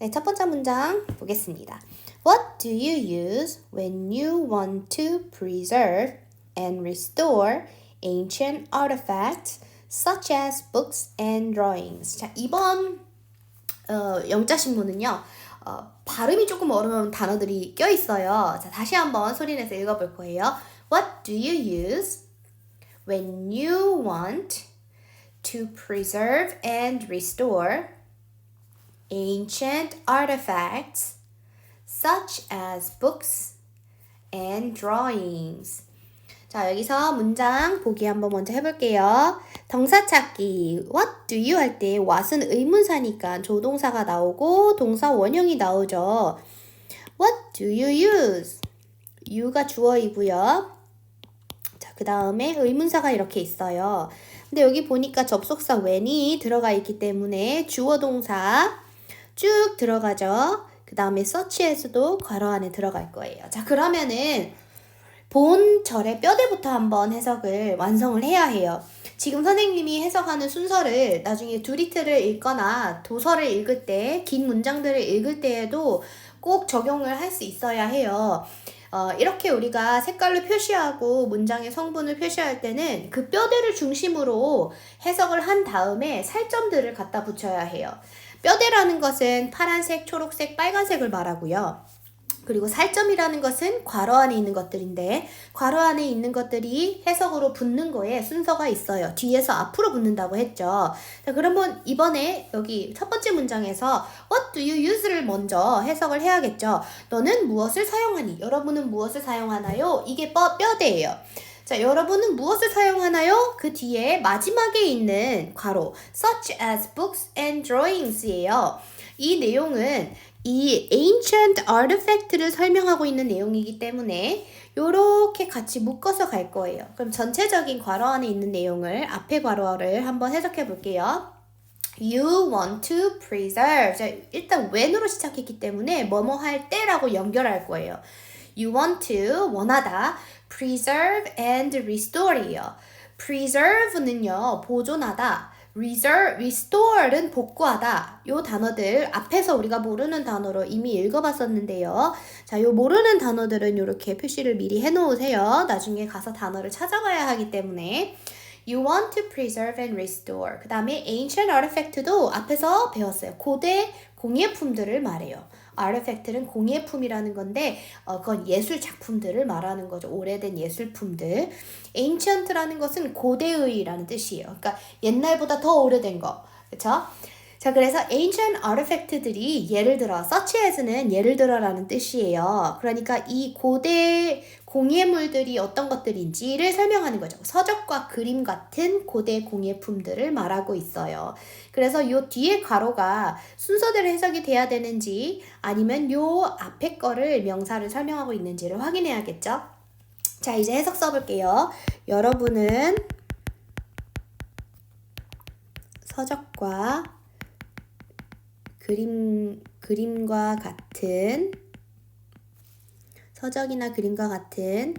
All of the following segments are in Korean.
네, 첫 번째 문장 보겠습니다. What do you use when you want to preserve and restore ancient artifacts such as books and drawings? 자, 이번 어, 영자 신문은요. 어, 발음이 조금 어려운 단어들이 껴 있어요. 자, 다시 한번 소리내서 읽어볼 거예요. What do you use when you want to preserve and restore ancient artifacts such as books and drawings. 자, 여기서 문장 보기 한번 먼저 해볼게요. 동사 찾기. What do you 할 때 what은 의문사니까 조동사가 나오고 동사 원형이 나오죠. What do you use? you가 주어이고요. 자, 그 다음에 의문사가 이렇게 있어요. 근데 여기 보니까 접속사 when이 들어가 있기 때문에 주어 동사 쭉 들어가죠. 그 다음에 search에서도 괄호 안에 들어갈 거예요. 자, 그러면은 본 절의 뼈대부터 한번 해석을 완성을 해야 해요. 지금 선생님이 해석하는 순서를 나중에 두리트를 읽거나 도서를 읽을 때, 긴 문장들을 읽을 때에도 꼭 적용을 할 수 있어야 해요. 어, 이렇게 우리가 색깔로 표시하고 문장의 성분을 표시할 때는 그 뼈대를 중심으로 해석을 한 다음에 살점들을 갖다 붙여야 해요. 뼈대라는 것은 파란색, 초록색, 빨간색을 말하고요. 그리고 살점이라는 것은 괄호 안에 있는 것들인데 괄호 안에 있는 것들이 해석으로 붙는 거에 순서가 있어요. 뒤에서 앞으로 붙는다고 했죠. 자, 그러면 이번에 여기 첫 번째 문장에서 What do you use를 먼저 해석을 해야겠죠. 너는 무엇을 사용하니? 여러분은 무엇을 사용하나요? 이게 뼈, 뼈대예요. 자, 여러분은 무엇을 사용하나요? 그 뒤에 마지막에 있는 괄호 such as books and drawings예요. 이 내용은 이 ancient artifact를 설명하고 있는 내용이기 때문에 이렇게 같이 묶어서 갈 거예요. 그럼 전체적인 괄호 안에 있는 내용을 앞에 괄호를 한번 해석해 볼게요. You want to preserve. 자, 일단 when으로 시작했기 때문에 뭐뭐 할 때라고 연결할 거예요. You want to 원하다. Preserve and restore이요. preserve는요, 보존하다. reserve, restore는 복구하다. 요 단어들 앞에서 우리가 모르는 단어로 이미 읽어봤었는데요. 자, 요 모르는 단어들은 이렇게 표시를 미리 해놓으세요. 나중에 가서 단어를 찾아가야 하기 때문에. You want to preserve and restore. 그 다음에 ancient artifact도 앞에서 배웠어요. 고대 공예품들을 말해요. artifact는 공예품이라는 건데 어, 그건 예술 작품들을 말하는 거죠. 오래된 예술품들. ancient라는 것은 고대의라는 뜻이에요. 그러니까 옛날보다 더 오래된 거. 그렇죠? 자, 그래서 ancient artifact들이 예를 들어 such as는 예를 들어라는 뜻이에요. 그러니까 이 고대 공예물들이 어떤 것들인지를 설명하는 거죠. 서적과 그림 같은 고대 공예품들을 말하고 있어요. 그래서 요 뒤에 가로가 순서대로 해석이 돼야 되는지 아니면 요 앞에 거를 명사를 설명하고 있는지를 확인해야겠죠. 자, 이제 해석 써볼게요. 여러분은 서적과 그림, 그림과 같은 서적이나 그림과 같은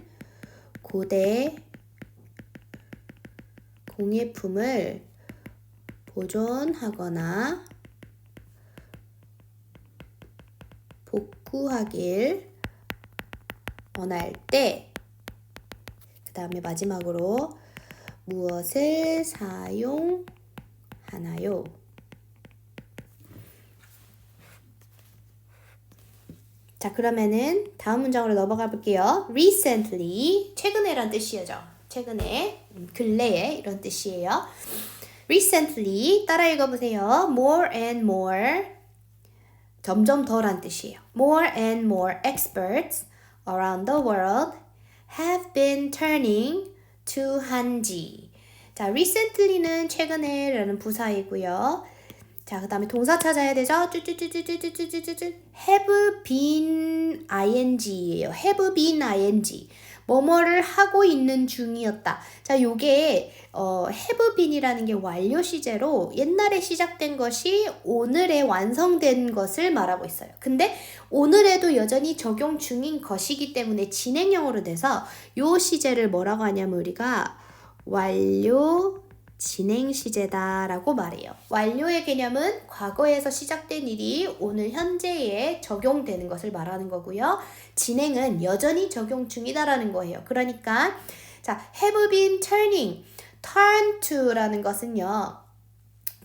고대 공예품을 보존하거나 복구하길 원할 때, 그 다음에 마지막으로 무엇을 사용하나요? 자, 그러면은 다음 문장으로 넘어가 볼게요. recently, 최근에란 뜻이죠. 최근에, 음, 근래에 이런 뜻이에요. recently, 따라 읽어 보세요. more and more, 점점 더란 뜻이에요. more and more experts around the world have been turning to 한지. 자, recently는 최근에 라는 부사이고요. 자, 그 다음에 동사 찾아야 되죠? 쭈쭈쭈쭈쭈쭈쭈쭈쭈 have been ing예요. have been ing. 뭐뭐를 하고 있는 중이었다. 자, 요게 어, have been이라는 게 완료 시제로 옛날에 시작된 것이 오늘에 완성된 것을 말하고 있어요. 근데 오늘에도 여전히 적용 중인 것이기 때문에 진행형으로 돼서 요 시제를 뭐라고 하냐면 우리가 완료 진행 시제다라고 말해요. 완료의 개념은 과거에서 시작된 일이 오늘 현재에 적용되는 것을 말하는 거고요. 진행은 여전히 적용 중이다라는 거예요. 그러니까 자, have been turning, turn to라는 것은요.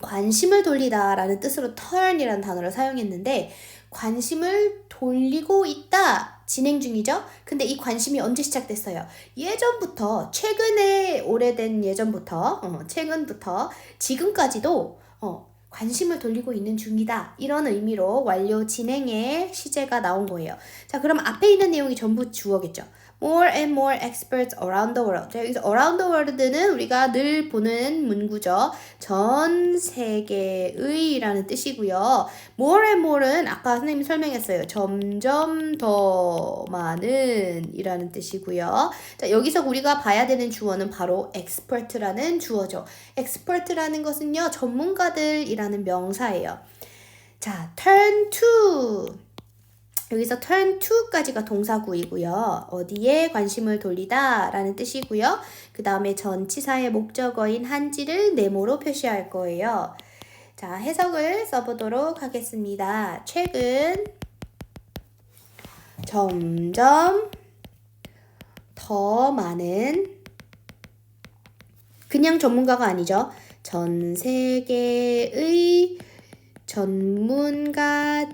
관심을 돌리다라는 뜻으로 turn이라는 단어를 사용했는데 관심을 돌리고 있다. 진행 중이죠? 근데 이 관심이 언제 시작됐어요? 예전부터, 최근에 오래된 예전부터, 어, 최근부터 지금까지도 어, 관심을 돌리고 있는 중이다. 이런 의미로 완료 진행의 시제가 나온 거예요. 자, 그럼 앞에 있는 내용이 전부 주어겠죠. More and more experts around the world. 자, 여기서 around the world는 우리가 늘 보는 문구죠. 전 세계의라는 뜻이고요. more and more는 아까 선생님이 설명했어요. 점점 더 많은 이라는 뜻이고요. 자, 여기서 우리가 봐야 되는 주어는 바로 expert라는 주어죠. expert라는 것은요, 전문가들이라는 명사예요. 자, turn to. 여기서 turn to까지가 동사구이고요. 어디에 관심을 돌리다 라는 뜻이고요. 그 다음에 전치사의 목적어인 한지를 네모로 표시할 거예요. 자, 해석을 써보도록 하겠습니다. 최근 점점 더 많은 그냥 전문가가 아니죠. 전 세계의 전문가들이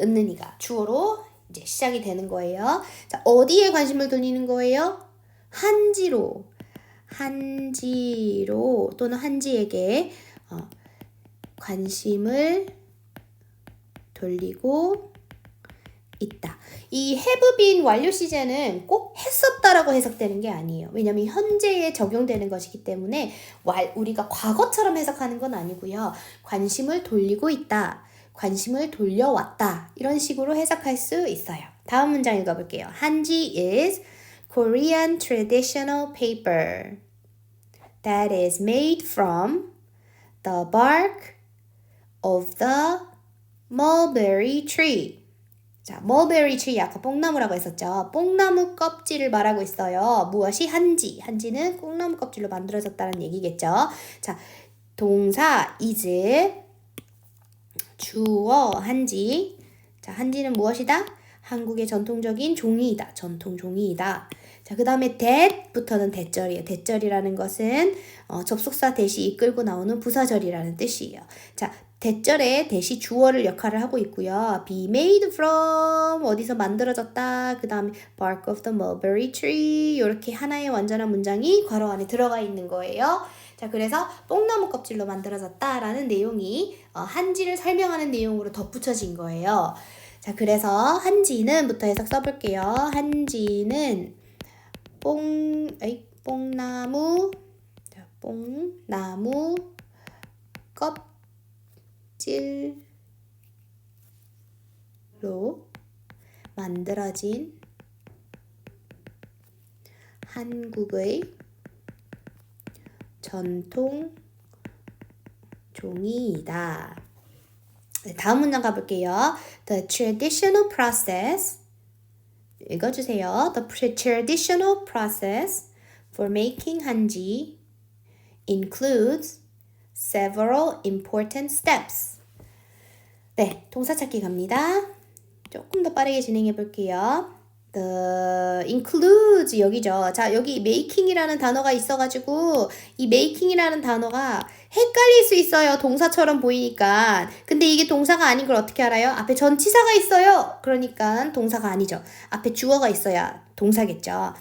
은는이가 주어로 이제 시작이 되는 거예요. 자, 어디에 관심을 돌리는 거예요? 한지로. 한지로 또는 한지에게 어, 관심을 돌리고 있다. 이 been 완료 시제는 꼭 했었다라고 해석되는 게 아니에요. 왜냐면 현재에 적용되는 것이기 때문에 우리가 과거처럼 해석하는 건 아니고요. 관심을 돌리고 있다. 관심을 돌려왔다. 이런 식으로 해석할 수 있어요. 다음 문장 읽어볼게요. 한지 is Korean traditional paper that is made from the bark of the mulberry tree. 자, mulberry tree 아까 뽕나무라고 했었죠. 뽕나무 껍질을 말하고 있어요. 무엇이 한지? 한지는 뽕나무 껍질로 만들어졌다는 얘기겠죠. 자, 동사 is 주어 한지. 자, 한지는 무엇이다? 한국의 전통적인 종이이다. 전통 종이이다. 자, 그 다음에 that부터는 대절이에요. 대절이라는 것은 어, 접속사 대시 이끌고 나오는 부사절이라는 뜻이에요. 자, 대절에 대시 주어를 역할을 하고 있고요. be made from 어디서 만들어졌다. 그 다음에 bark of the mulberry tree 이렇게 하나의 완전한 문장이 괄호 안에 들어가 있는 거예요. 자, 그래서 뽕나무 껍질로 만들어졌다라는 내용이 어, 한지를 설명하는 내용으로 덧붙여진 거예요. 자, 그래서 한지는부터 해석 써볼게요. 한지는 뽕, 에이, 뽕나무, 자, 뽕나무 껍껍 질로 만들어진 한국의 전통 종이이다. 다음 문장 가볼게요. The traditional process 읽어주세요. The traditional process for making 한지 includes several important steps. 네, 동사 찾기 갑니다. 조금 더 빠르게 진행해 볼게요. The includes 여기죠. 자, 여기 making이라는 단어가 있어가지고 이 making이라는 단어가 헷갈릴 수 있어요. 동사처럼 보이니까. 근데 이게 동사가 아닌 걸 어떻게 알아요? 앞에 전치사가 있어요. 그러니까 동사가 아니죠. 앞에 주어가 있어야 동사겠죠.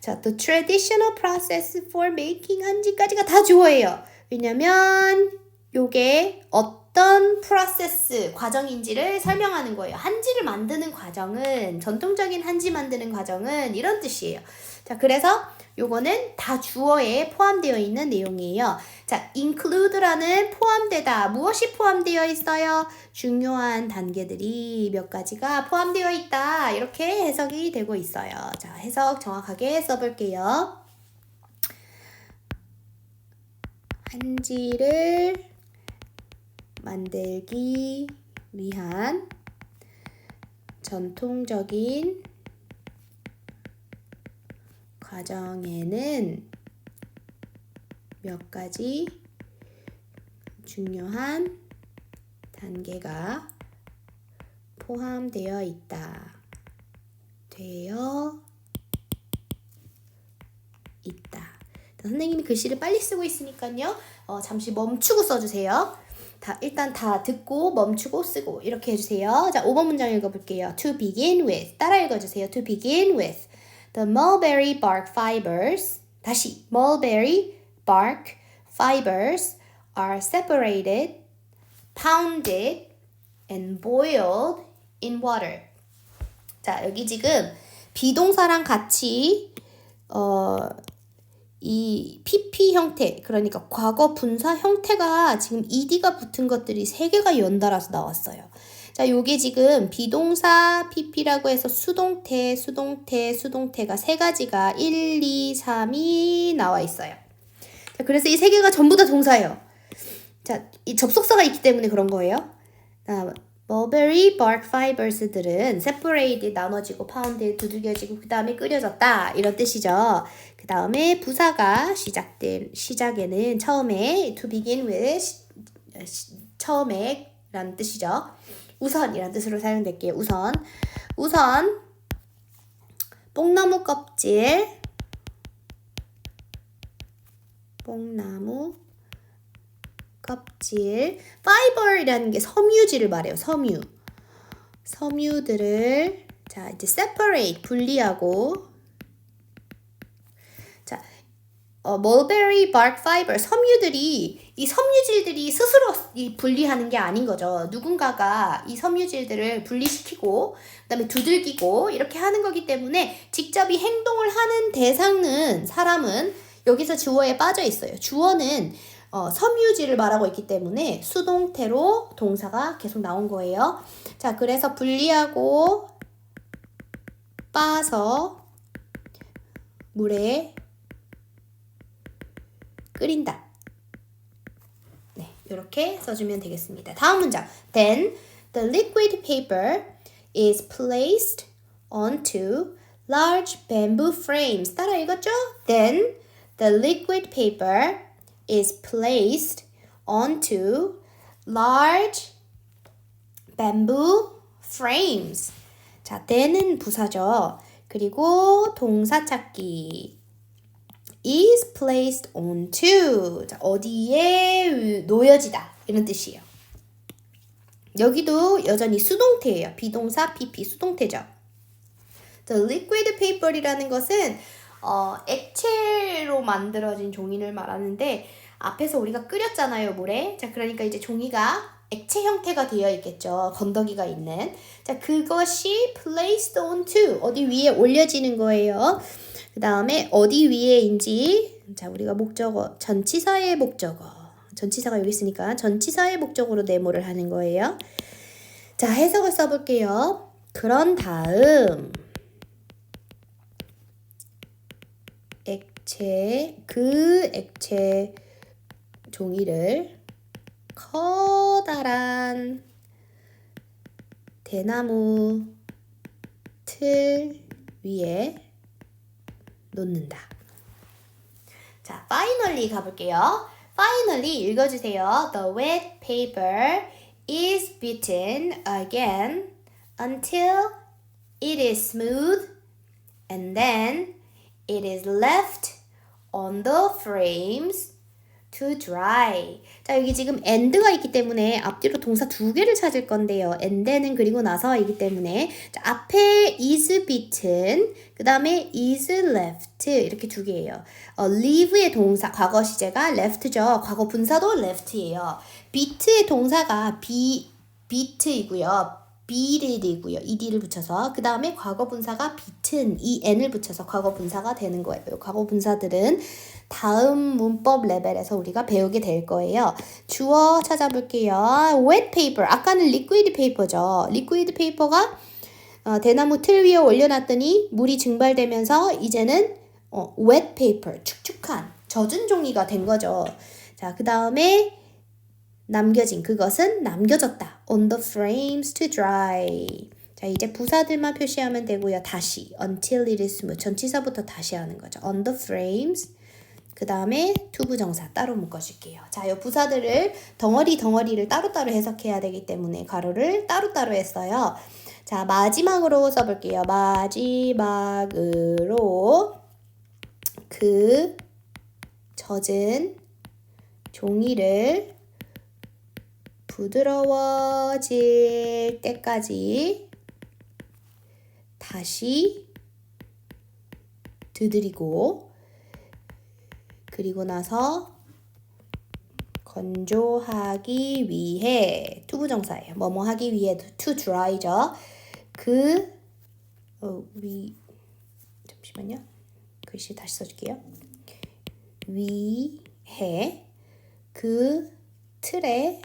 자, the traditional process for making 한지까지가 다 주어예요. 왜냐면 요게 어 떤 프로세스 과정인지를 설명하는 거예요. 한지를 만드는 과정은 전통적인 한지 만드는 과정은 이런 뜻이에요. 자, 그래서 요거는 다 주어에 포함되어 있는 내용이에요. 자, include라는 포함되다. 무엇이 포함되어 있어요? 중요한 단계들이 몇 가지가 포함되어 있다. 이렇게 해석이 되고 있어요. 자, 해석 정확하게 써볼게요. 한지를 만들기 위한 전통적인 과정에는 몇 가지 중요한 단계가 포함되어 있다. 되어 있다. 선생님이 글씨를 빨리 쓰고 있으니까요. 어, 잠시 멈추고 써주세요. 다, 일단 다 듣고 멈추고 쓰고 이렇게 해주세요. 자, 5번 문장 읽어볼게요. To begin with. 따라 읽어주세요. To begin with. The mulberry bark fibers. 다시. Mulberry bark fibers are separated, pounded, and boiled in water. 자, 여기 지금 비동사랑 같이 어, 이 PP 형태, 그러니까 과거 분사 형태가 지금 ed가 붙은 것들이 세 개가 연달아서 나왔어요. 자, 요게 지금 비동사 PP라고 해서 수동태, 수동태, 수동태가 세 가지가 1, 2, 3이 나와 있어요. 자, 그래서 이 세 개가 전부 다 동사예요. 자, 이 접속사가 있기 때문에 그런 거예요. 자, mulberry bark fibers들은 separated 나눠지고 pounded 두들겨지고 그 다음에 끓여졌다 이런 뜻이죠. 그 다음에 부사가 시작된 시작에는 처음에 to begin with 시, 처음에 라는 뜻이죠. 우선이라는 뜻으로 사용될게요. 우선 우선 뽕나무 껍질 뽕나무 껍질 fiber이라는 게 섬유질을 말해요. 섬유. 섬유들을 자, 이제 separate 분리하고 자, 어, mulberry bark fiber 섬유들이 이 섬유질들이 스스로 이 분리하는 게 아닌 거죠. 누군가가 이 섬유질들을 분리시키고 그다음에 두들기고 이렇게 하는 거기 때문에 직접 이 행동을 하는 대상은 사람은 여기서 주어에 빠져 있어요. 주어는 어, 섬유질을 말하고 있기 때문에 수동태로 동사가 계속 나온 거예요. 자, 그래서 분리하고 빠서 물에 끓인다. 네, 이렇게 써주면 되겠습니다. 다음 문장. Then the liquid paper is placed onto large bamboo frames. 따라 읽었죠? Then the liquid paper is placed onto large bamboo frames. 자, then은 부사죠. 그리고 동사 찾기. is placed onto. 자, 어디에 놓여지다. 이런 뜻이에요. 여기도 여전히 수동태예요. 비동사 PP 수동태죠. The liquid paper이라는 것은 어, 액체로 만들어진 종이를 말하는데 앞에서 우리가 끓였잖아요 물에. 자 그러니까 이제 종이가 액체 형태가 되어 있겠죠. 건더기가 있는. 자 그것이 placed onto 어디 위에 올려지는 거예요. 그 다음에 어디 위에인지 자 우리가 목적어 전치사의 목적어. 전치사가 여기 있으니까 전치사의 목적으로 네모를 하는 거예요. 자 해석을 써볼게요. 그런 다음 액체 그 액체 종이를 커다란 대나무 틀 위에 놓는다. 자, finally 가볼게요. finally 읽어주세요. The wet paper is beaten again until it is smooth and then it is left on the frames to dry. 자, 여기 지금 and가 있기 때문에 앞뒤로 동사 두 개를 찾을 건데요. and는 그리고 나서이기 때문에 자, 앞에 is beaten, 그 다음에 is left 이렇게 두 개예요. 어, leave의 동사 과거 시제가 left죠. 과거 분사도 left예요. beat의 동사가 be, beat이고요. Beated이고요. ed를 붙여서 그 다음에 과거 분사가 beaten, en을 붙여서 과거 분사가 되는 거예요. 과거 분사들은 다음 문법 레벨에서 우리가 배우게 될 거예요. 주어 찾아볼게요. wet paper. 아까는 liquid paper죠. liquid paper가 어, 대나무 틀 위에 올려놨더니 물이 증발되면서 이제는 어, wet paper. 축축한 젖은 종이가 된 거죠. 자, 그 다음에 남겨진 그것은 남겨졌다. on the frames to dry. 자, 이제 부사들만 표시하면 되고요. 다시 until it is smooth. 전치사부터 다시 하는 거죠. on the frames 그 다음에 투부정사 따로 묶어줄게요. 자, 이 부사들을 덩어리 덩어리를 따로따로 해석해야 되기 때문에 가로를 따로따로 했어요. 자, 마지막으로 써볼게요. 마지막으로 그 젖은 종이를 부드러워질 때까지 다시 두드리고 그리고 나서 건조하기 위해 투부정사예요. 뭐뭐 하기 위해 to dry죠. 그 어, 위 잠시만요. 글씨 다시 써줄게요. 위해 그 틀에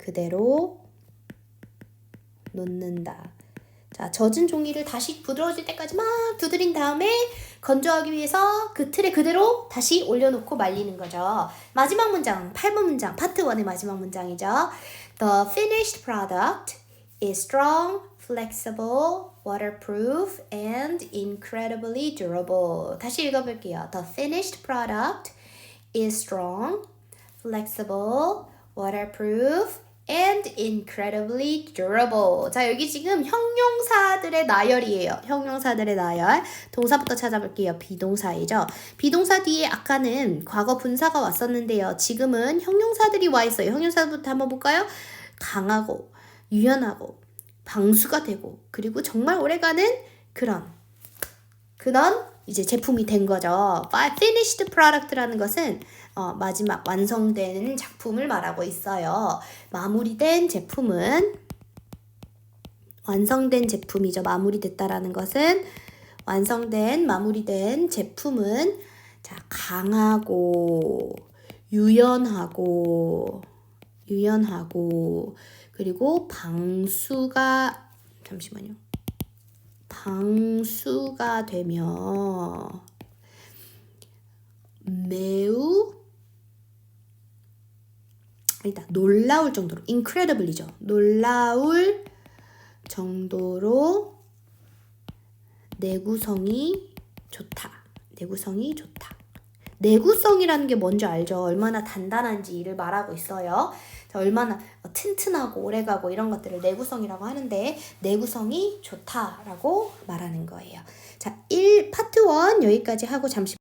그대로 놓는다. 자, 젖은 종이를 다시 부드러워질 때까지 막 두드린 다음에 건조하기 위해서 그 틀에 그대로 다시 올려놓고 말리는 거죠. 마지막 문장, 8번 문장, 파트 1의 마지막 문장이죠. The finished product is strong, flexible, waterproof, and incredibly durable. 다시 읽어볼게요. The finished product is strong, flexible, waterproof, and incredibly durable. 자, 여기 지금 형용사들의 나열이에요. 형용사들의 나열. 동사부터 찾아볼게요. 비동사이죠. 비동사 뒤에 아까는 과거 분사가 왔었는데요. 지금은 형용사들이 와 있어요. 형용사부터 한번 볼까요? 강하고, 유연하고, 방수가 되고, 그리고 정말 오래가는 그런, 그런 이제 제품이 된 거죠. finished product라는 것은 어, 마지막 완성되는 작품을 말하고 있어요. 마무리된 제품은 완성된 제품이죠. 마무리됐다라는 것은 완성된 마무리된 제품은 자 강하고 유연하고 유연하고 그리고 방수가 잠시만요. 방수가 되며 매우 일단 놀라울 정도로 incredibly죠. 놀라울 정도로 내구성이 좋다. 내구성이 좋다. 내구성이라는 게 뭔지 알죠? 얼마나 단단한지를 말하고 있어요. 자, 얼마나 튼튼하고 오래가고 이런 것들을 내구성이라고 하는데 내구성이 좋다라고 말하는 거예요. 자, 1 파트 1 여기까지 하고 잠시